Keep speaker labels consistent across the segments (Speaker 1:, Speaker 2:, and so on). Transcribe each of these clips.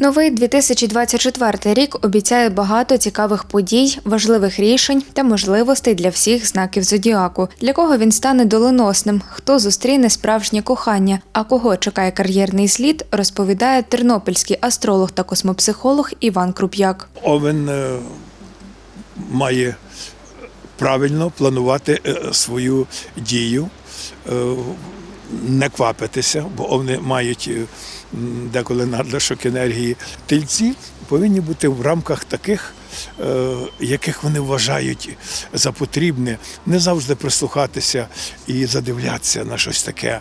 Speaker 1: Новий 2024 рік обіцяє багато цікавих подій, важливих рішень та можливостей для всіх знаків зодіаку. Для кого він стане доленосним, хто зустріне справжнє кохання, а кого чекає кар'єрний слід, розповідає тернопільський астролог та космопсихолог Іван Круп'як.
Speaker 2: Овен е, має правильно планувати е, свою дію, е, не квапитися, бо вони мають е, деколи надлишок енергії. Тельці повинні бути в рамках таких, е, яких вони вважають за потрібне, не завжди прислухатися і задивлятися на щось таке.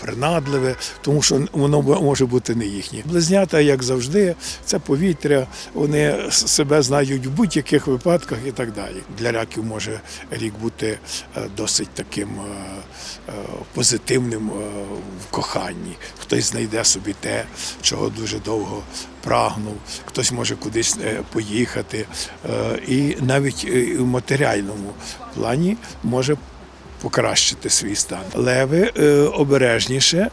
Speaker 2: Принадливе, тому що воно може бути не їхнє. Близнята, як завжди, це повітря, вони себе знають в будь-яких випадках і так далі. Для раків може рік бути е, досить таким е, е, позитивним в коханні. Хтось знайде собі те, чого дуже довго прагнув, хтось може кудись поїхати. І навіть в матеріальному плані може покращити свій стан. Леви е, обережніше,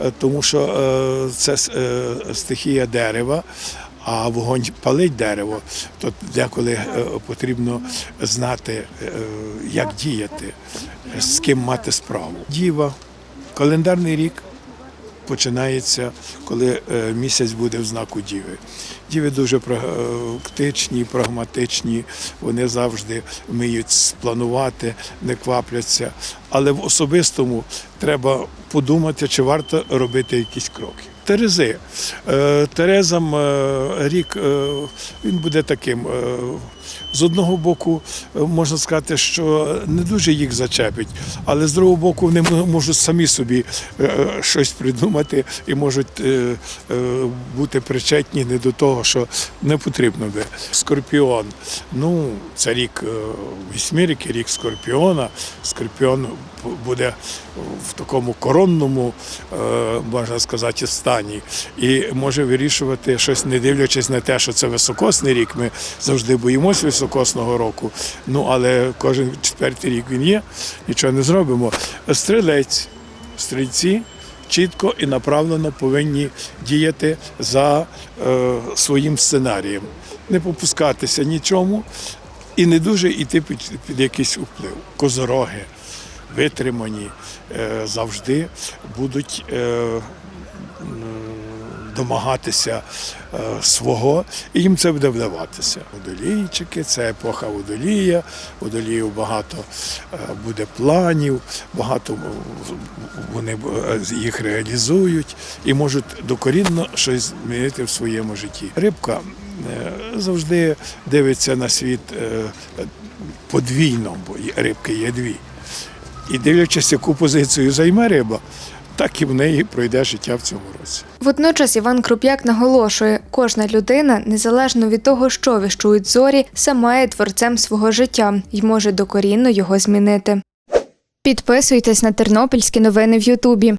Speaker 2: е, тому що е, це стихія дерева. А вогонь палить дерево, то деколи потрібно знати, як діяти, з ким мати справу. Діва, календарний рік починається, коли е, місяць буде в знаку Діви. Діви дуже практичні, прагматичні, вони завжди вміють спланувати, не квапляться. Але в особистому треба подумати, чи варто робити якісь кроки. Терези. Е, Терезам е, рік е, він буде таким. З одного боку, можна сказати, що не дуже їх зачепить, але з другого боку, вони можуть самі собі щось придумати і можуть бути причетні не до того, що не потрібно би. Скорпіон. Ну, це рік вісьмірки, рік скорпіона. Скорпіон буде в такому коронному, можна сказати, стані, і може вирішувати щось, не дивлячись на те, що це високосний рік. Ми завжди боїмося високосного року. Ну але кожен четвертий рік він є, нічого не зробимо. Стрілець, стрільці. Чітко і направлено повинні діяти за е, своїм сценарієм, не попускатися нічому і не дуже йти під, під якийсь вплив. Козороги, витримані е, завжди будуть е, домагатися е, свого, і їм це буде вдаватися. Водолійчики, це епоха водолія, водоліїв багато е, буде планів, багато вони е, їх реалізують і можуть докорінно щось змінити в своєму житті. Рибка завжди дивиться на світ подвійно, бо рибки є дві. І дивлячись, яку позицію займе риба, так і в неї пройде життя в цьому році.
Speaker 1: Водночас Іван Круп'як наголошує, кожна людина, незалежно від того, що віщують зорі, сама є творцем свого життя і може докорінно його змінити. Підписуйтесь на тернопільські новини в Ютубі.